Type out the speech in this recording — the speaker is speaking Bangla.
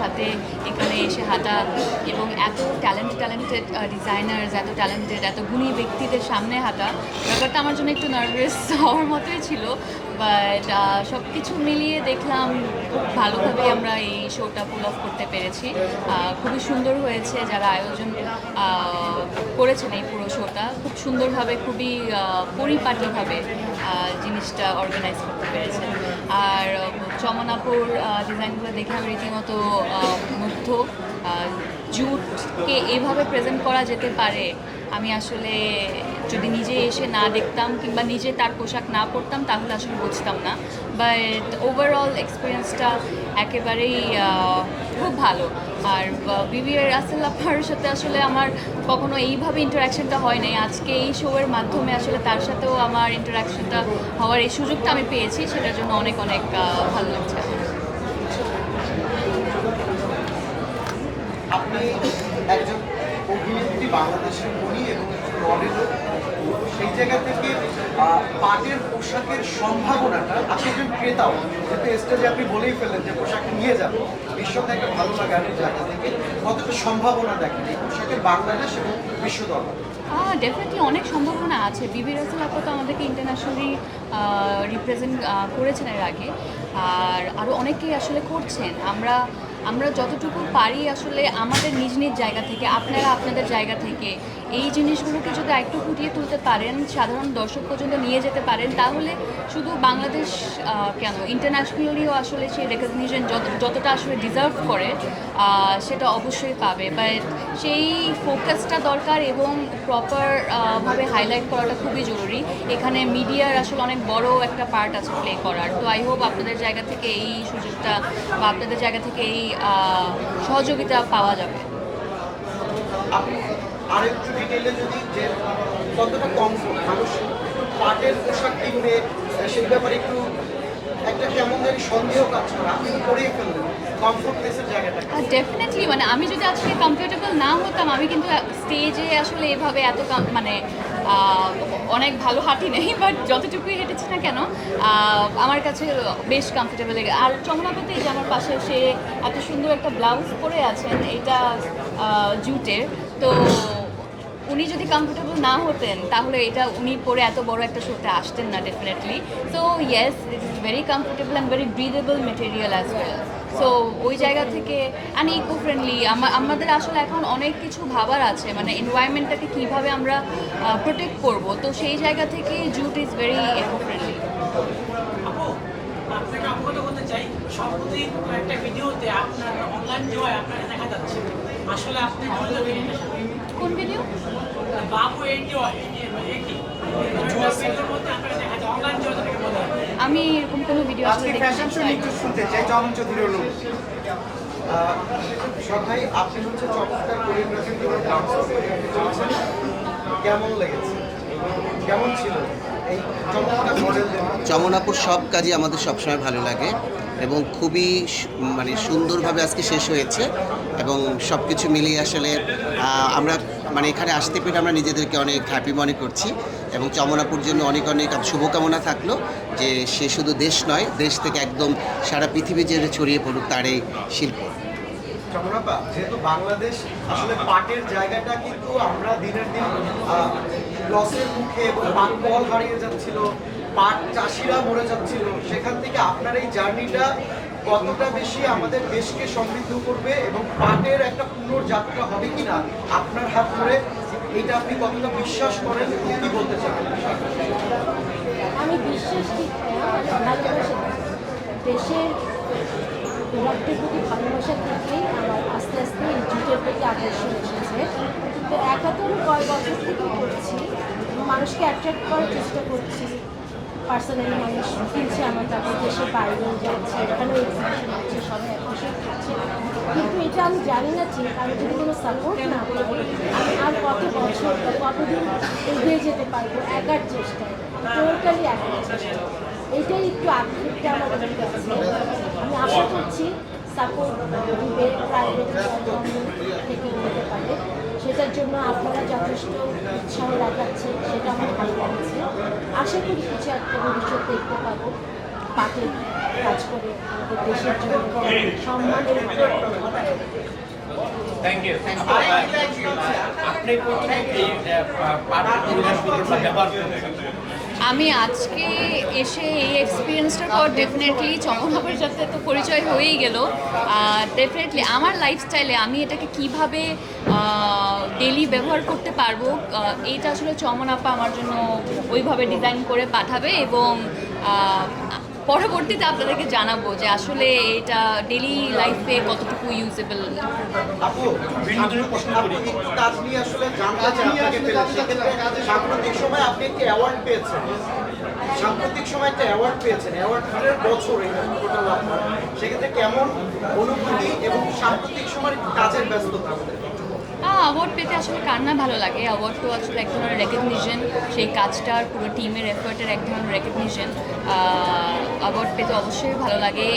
সাথে এখানে এসে হাঁটা এবং এত ট্যালেন্ট ট্যালেন্টেড ডিজাইনার্স এত ট্যালেন্টেড এত গুণী ব্যক্তিদের সামনে হাঁটা, ব্যাপারটা আমার জন্য একটু নার্ভাস হওয়ার মতোই ছিল। বাট সব কিছু মিলিয়ে দেখলাম খুব ভালোভাবে আমরা এই শোটা পুল অফ করতে পেরেছি। খুবই সুন্দর হয়েছে যারা আয়োজন করেছেন এই পুরো শোটা খুব সুন্দরভাবে, খুবই পরিপাটিভাবে জিনিসটা অর্গানাইজ করতে পেরেছে আর, চমনাপুর ডিজাইনগুলো দেখে আমি রীতিমতো মুগ্ধ জুটকে এভাবে প্রেজেন্ট করা যেতে পারে, আমি আসলে যদি নিজে এসে না দেখতাম কিংবা নিজে তার পোশাক না পরতাম, তাহলে আসলে বুঝতাম না। বাট ওভারঅল এক্সপিরিয়েন্সটা একেবারেই খুব ভালো। আর বিবিআর রাসেল আপার সাথে আসলে আমার কখনো এইভাবে ইন্টারাকশনটা হয় নাই। আজকে এই শোয়ের মাধ্যমে আসলে তার সাথেও আমার ইন্টারাকশনটা হওয়ার এই সুযোগটা আমি পেয়েছি, সেটার জন্য অনেক অনেক ভালো লাগছে আমার আপনি একজন অভিনেত্রী, বাংলাদেশের মনি এবং মডেলও সেই জায়গা থেকে পাটের পোশাকের সম্ভাবনাটা আপনি একজন ক্রেতাও যেহেতু স্টেজে আপনি বলেই ফেললেন যে পোশাক নিয়ে যাবেন বিশ্বতে একটা ভালো লাগার জায়গা থেকে। কতটা সম্ভাবনা দেখেন এই পোশাকের বাংলাদেশ এবং বিশ্ব দরবারে? ডেফিনেটলি অনেক সম্ভাবনা আছে। বিবি রাসেল আপা তো আমাদেরকে ইন্টারন্যাশনালি রিপ্রেজেন্ট করেছেন এর আগে। আর আরও অনেকেই আসলে করছেন। আমরা আমরা যতটুকু পারি আসলে আমাদের নিজ নিজ জায়গা থেকে আপনারা আপনাদের জায়গা থেকে এই জিনিসগুলোকে যদি একটু ফুটিয়ে তুলতে পারেন, সাধারণ দর্শক পর্যন্ত নিয়ে যেতে পারেন, তাহলে শুধু বাংলাদেশ কেন ইন্টারন্যাশনালিও আসলে সেই রেকগনিশন যত, যতটা আসলে ডিজার্ভ করে সেটা অবশ্যই পাবে। বাট সেই ফোকাসটা দরকার এবং প্রপার ভাবে হাইলাইট করাটা খুবই জরুরি। এখানে মিডিয়ার আসলে অনেক বড় একটা পার্ট আছে প্লে করার। তো আই হোপ আপনাদের জায়গা থেকে এই সুযোগটা বা আপনাদের জায়গা থেকে এই সহযোগিতা পাওয়া যাবে। আপনি আরেকটু ডিটেলে যদি যে কতটা কমফোর্ট মানুষ পাটের পোশাক কিনবে, সেই ব্যাপারে একটু একটা কেমন জানি সন্দেহ কাজ করে করেই ফেললেন ডেফিনেটলি মানে আমি যদি আজকে কমফোর্টেবল না হতাম, আমি কিন্তু স্টেজে আসলে এভাবে এত মানে অনেক ভালো হাঁটি নেই বাট যতটুকুই হেঁটেছি না কেন আমার কাছে বেশ কমফোর্টেবল লেগে আর চমনাপতি যে আমার পাশে সে এত সুন্দর একটা ব্লাউজ পরে আছেন, এটা জুটের, তো উনি যদি কমফোর্টেবল না হতেন, তাহলে এটা উনি পরে এত বড় একটা শোতে আসতেন না definitely so yes it is very comfortable and very breathable material as well so ওই জায়গা থেকে অ্যান্ড ইকো ফ্রেন্ডলি আমাদের আসলে এখন অনেক কিছু ভাবার আছে মানে এনভায়রনমেন্টটাকে কীভাবে আমরা প্রোটেক্ট করব। তো সেই জায়গা থেকে jute is very eco friendly আপনাকে অবগত করতে চাই, সম্প্রতি একটা ভিডিওতে আপনার অনলাইন জয় আপনাকে দেখা যাচ্ছে। আসলে আপনি কোন ভিডিও বাবু আমি এরকম কোনো ভিডিও আসলে ফ্যাশন শো চাই শুনতে চাই চমন চৌধুরী অনু সবাই আপনি হচ্ছে চমৎকার কোরিওগ্রাফি করে ডান্স কেমন লেগেছে? কেমন ছিল সব কাজই আমাদের সবসময় ভালো লাগে এবং খুবই মানে সুন্দরভাবে আজকে শেষ হয়েছে। এবং সব কিছু মিলিয়ে আসলে আমরা মানে এখানে আসতে পেরে আমরা নিজেদেরকে অনেক হ্যাপি মনে করছি এবং চমনাপুর জন্য অনেক অনেক শুভকামনা থাকল যে সে শুধু দেশ নয়, দেশ থেকে একদম সারা পৃথিবী যে ছড়িয়ে পড়ুক তার এই শিল্প। যেহেতু বাংলাদেশ আসলে পাটের জায়গাটা কিন্তু আমরা দিনের দিন লসের মুখে এবং পাট হারিয়ে যাচ্ছিল পাট চাষিরা মরে যাচ্ছিল। সেখান থেকে আপনার এই জার্নিটা কতটা বেশি আমাদের দেশকে সমৃদ্ধ করবে এবং পাটের একটা পুনর্যাত্রা হবে কিনা আপনার হাত ধরে, এটা আপনি কতটা বিশ্বাস করেন কি বলতে চান? আমি বিশ্বাস আমি দেশের রক্তের প্রতি ভালোবাসা থেকেই আমার আস্তে আস্তে এই জুটের প্রতি আকর্ষণ এসেছে। তো একাত্তর কয়েক বছর থেকে করছি, মানুষকে অ্যাট্রাক্ট করার চেষ্টা করছি। পার্সোনালি মানুষ কিনছে আমার তারপর দেশের বাইরেও যাচ্ছে, এখানে এক্সিবিশন হচ্ছে, সবাই অ্যাপ্রিসিয়েট করছে কিন্তু এটা আমি জানি না ঠিক আমি যদি কোনো সাপোর্ট না আমি আর কত বছর বা কতদিন এগিয়ে যেতে পারব একার চেষ্টায় টোটালি একার চেষ্টা এইটাই একটু আক্ষেপটা আমার আমি আশা করছি সাপোর্ট দিবে প্রাইভেট থেকে নিতে পারে, সেটার জন্য আপনারা যথেষ্ট উৎসাহ দেখাচ্ছেন, সেটা আমার ভালো লাগছে। আশা করি কিছু একটা ভবিষ্যৎ দেখতে পাবো। পাটের কাজ করে আমাদের দেশের জন্য সম্মানের থ্যাংক ইউ আপনি প্রথমে পাটা ব্যবহার আমি আজকে এসে এই এক্সপিরিয়েন্সটার পর ডেফিনেটলি চমনভাবের সাথে তো পরিচয় হয়েই গেল। ডেফিনেটলি আমার লাইফস্টাইলে আমি এটাকে কীভাবে ডেলি ব্যবহার করতে পারব এইটা আসলে চমন আপা আমার জন্য ওইভাবে ডিজাইন করে পাঠাবে এবং পরবর্তীতে আপনাদেরকে জানাব যে আসলে এটা ডেলি লাইফে কতটুকু ইউজেবল আপু ধরনের প্রশ্ন করি। একটু কাজ নিয়ে আসলে জানতে চাই আপনাকে পেলে সাম্প্রতিক সময় আপনি একটি অ্যাওয়ার্ড পেয়েছেন। সাম্প্রতিক সময় একটা অ্যাওয়ার্ড পেয়েছেন। অ্যাওয়ার্ডের বছর এটা টোটাল আপনার। সেক্ষেত্রে কেমন অনুভূতি এবং সাম্প্রতিক সময়ের কাজের ব্যস্ততা অ্যাওয়ার্ড পেতে আসলে কার না ভালো লাগে? অ্যাওয়ার্ড তো আসলে এক ধরনের রেকগনিশন সেই কাজটার পুরো টিমের এফার্টের এক ধরনের রেকগনিশন অ্যাওয়ার্ড পেতে অবশ্যই ভালো লাগে।